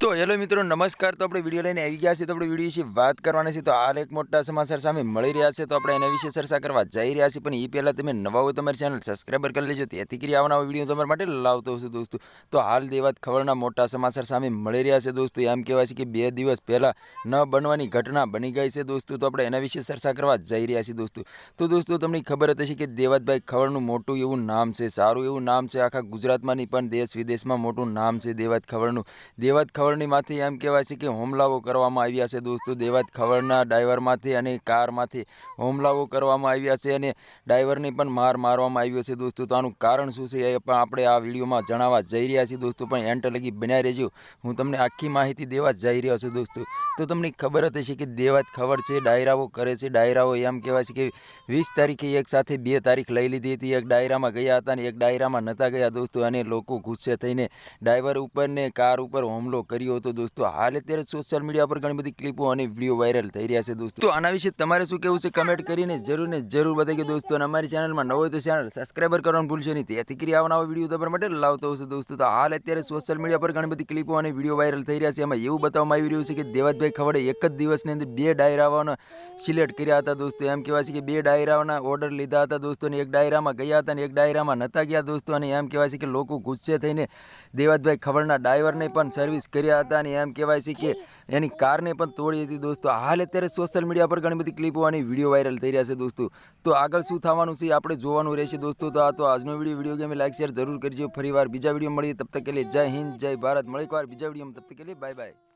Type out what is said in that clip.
તો હેલો મિત્રો, નમસ્કાર. તો આપણે વીડિયો લઈને આવી ગયા છીએ. તો આપણે વીડિયો વિશે વાત કરવાની છે તો આ એક મોટા સમાચાર સામે મળી રહ્યા છે. તો આપણે એના વિશે ચર્ચા કરવા જઈ રહ્યા છીએ. પણ એ પહેલાં તમે નવા હોય તમારી ચેનલ સબસ્ક્રાઈબર કરી લેજો. તેથી કરી આવવાના વીડિયો તમારા માટે લાવતો હશે દોસ્તો. તો હાલ દેવાત ખબરના મોટા સમાચાર સામે મળી રહ્યા છે દોસ્તો. એમ કહેવાય છે કે બે દિવસ પહેલાં ન બનવાની ઘટના બની ગઈ છે દોસ્તો. તો આપણે એના વિશે ચર્ચા કરવા જઈ રહ્યા છીએ દોસ્તો. તો દોસ્તો, તમને ખબર હતી કે દેવાતભાઈ ખવડનું મોટું એવું નામ છે, સારું એવું નામ છે. આખા ગુજરાતમાં નહીં, પણ દેશ વિદેશમાં મોટું નામ છે દેવાત ખવડનું. દેવાત ખવડની માંથી એમ કહેવાય છે કે હુમલાઓ કરવામાં આવ્યા છે. દોસ્તો, દેવાત ખવડના ડ્રાઈવરમાંથી અને કારમાંથી હુમલાઓ કરવામાં આવ્યા છે અને ડ્રાઈવરને પણ માર મારવામાં આવ્યો છે. દોસ્તો, તો આનું કારણ શું છે એ પણ આપણે આ વિડીયોમાં જણાવવા જઈ રહ્યા છીએ. દોસ્તો, પણ એન્ટ લગી બનાવી રહેજો. હું તમને આખી માહિતી દેવા જઈ રહ્યો છું, દોસ્તો. તો તમને ખબર જ છે કે દેવાત ખબર છે, ડાયરાઓ કરે છે. ડાયરાઓ એમ કહેવાય છે કે વીસ તારીખે એક સાથે બે તારીખ લઈ લીધી હતી. એક ડાયરામાં ગયા હતા અને એક ડાયરામાં નહોતા ગયા, દોસ્તો. અને લોકો ગુસ્સે થઈને ડ્રાઈવર ઉપર ને કાર ઉપર હુમલો કર્યો હતો દોસ્તો. હાલ અત્યારે સોશિયલ મીડિયા પર ઘણી બધી ક્લિપો અને વીડિયો વાયરલ થઈ રહ્યા છે દોસ્તો. આના વિશે તમારે શું કહેવું છે? કમેન્ટ કરીને જરૂર ને જરૂર બતાવી દોસ્તો. અને અમારી ચેનલમાં નવો તો ચેનલ સબસ્ક્રાઈબર કરવાનું ભૂલશો નહીં. તેથી કરી આવવાના વીડિયો તમારા માટે લાવતો હશે દોસ્તો. તો હાલ અત્યારે સોશિયલ મીડિયા પર ઘણી બધી ક્લિપો અને વીડિયો વાયરલ થઈ રહ્યા છે. એમાં એવું બતાવવામાં આવી રહ્યું છે કે દેવાતભાઈ ખવડે એક જ દિવસની અંદર બે ડાયરાઓને સિલેક્ટ કર્યા હતા દોસ્તો. એમ કહેવાય છે કે બે ડાયરાઓના ઓર્ડર લીધા હતા દોસ્તો એક ડાયરામાં ગયા હતા અને એક ડાયરામાં નહોતા ગયા દોસ્તો. અને એમ કહેવાય છે કે લોકો ગુસ્સે થઈને દેવાતભાઈ ખબરના ડ્રાઈવરને પણ સર્વિસ કર્યા હતા અને એમ કહેવાય છે કે એની કારને પણ તોડી હતી દોસ્તો. હાલ અત્યારે સોશિયલ મીડિયા પર ઘણી બધી ક્લિપો અને વીડિયો વાયરલ થઈ રહ્યા છે દોસ્તો. તો આગળ શું થવાનું છે આપણે જોવાનું રહેશે દોસ્તો. તો આ તો આજનો video video game like share જરૂર કરજો. ફરીવાર બીજા વીડિયો મળીએ. તબ તક કે લીએ જય હિન્દ, જય ભારત. મળી એકવાર બીજા વિડીયોમાં તબ તક કે લીએ બાય બાય